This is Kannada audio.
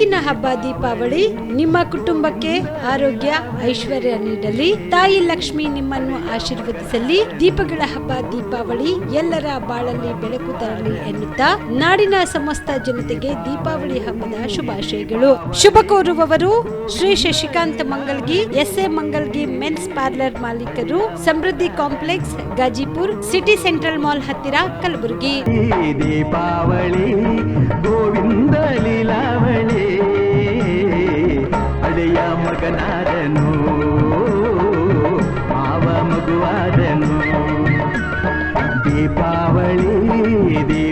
ಬೆಳಕಿನ ಹಬ್ಬ ದೀಪಾವಳಿ ನಿಮ್ಮ ಕುಟುಂಬಕ್ಕೆ ಆರೋಗ್ಯ, ಐಶ್ವರ್ಯ ನೀಡಲಿ. ತಾಯಿ ಲಕ್ಷ್ಮಿ ನಿಮ್ಮನ್ನು ಆಶೀರ್ವದಿಸಲಿ. ದೀಪಗಳ ಹಬ್ಬ ದೀಪಾವಳಿ ಎಲ್ಲರ ಬಾಳಲ್ಲಿ ಬೆಳಕು ತರಲಿ ಎನ್ನುತ್ತಾ ನಾಡಿನ ಸಮಸ್ತ ಜನತೆಗೆ ದೀಪಾವಳಿ ಹಬ್ಬದ ಶುಭಾಶಯಗಳು. ಶುಭ ಕೋರುವವರು Shri Shashikant Mangalgi S A Mangalgi men's parlour ಮಾಲೀಕರು, Samruddhi complex, Gazipur, city central mall ಹತ್ತಿರ ಕಲಬುರಗಿ. ದೀಪಾವಳಿ ಮಗನಾದನು ಮಾವ ಮಗುವಾದನು ದೀಪಾವಳಿ ದೀಪಾವಳಿ ಗೋ